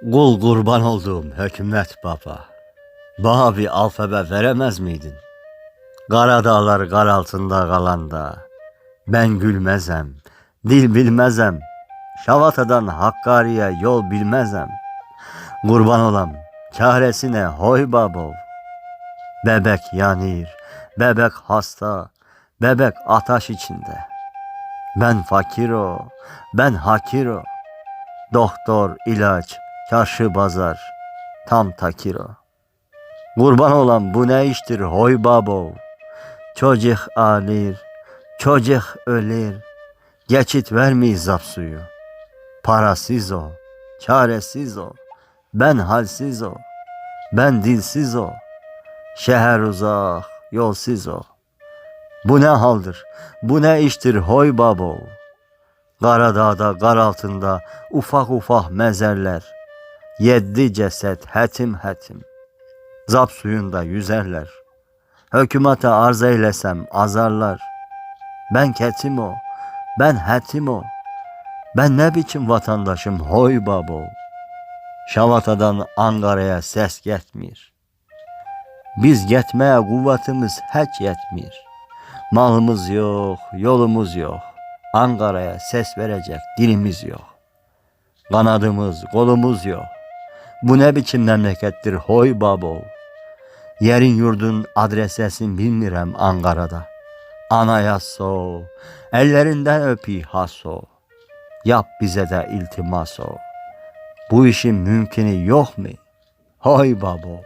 Kul kurban olduğum hükümet baba. Bana bir alfabe veremez miydin? Kara dağlar kar altında kalanda. Ben gülmezem, dil bilmezem. Şavatadan Hakkari'ye yol bilmezem. Kurban olam, çaresine hoy babov. Bebek yanır, bebek hasta, bebek ataş içinde. Ben fakir o, ben hakir o. Doktor, ilaç, çarşı bazar, tam takir o. Kurban olan bu ne iştir hoy babo. Çocuk alir, çocuk ölür. Geçit vermeyiz zap suyu. Parasız o, çaresiz o. Ben halsiz o, ben dilsiz o. Şehir uzak, yolsuz o. Bu ne haldır, bu ne iştir hoy babo. Karadağ'da, kar altında ufak ufak mezerler. Yeddi ceset hetim hetim. Zap suyunda yüzerler. Hükümete arz eylesem azarlar. Ben ketim o, ben hetim o. Ben ne biçim vatandaşım hoy babo. Şavata'dan Ankara'ya ses getmir. Biz getmeye kuvvetimiz hiç yetmir. Malımız yok, yolumuz yok. Ankara'ya ses verecek dilimiz yok. Kanadımız, kolumuz yok. Bu ne biçim memlekettir hoy babo. Yerin yurdun adresesin bilmirem Ankara'da. Anayaso, ellerinden öpi haso. Yap bize de iltimaso. Bu işin mümkünü yok mu? Hoy babo.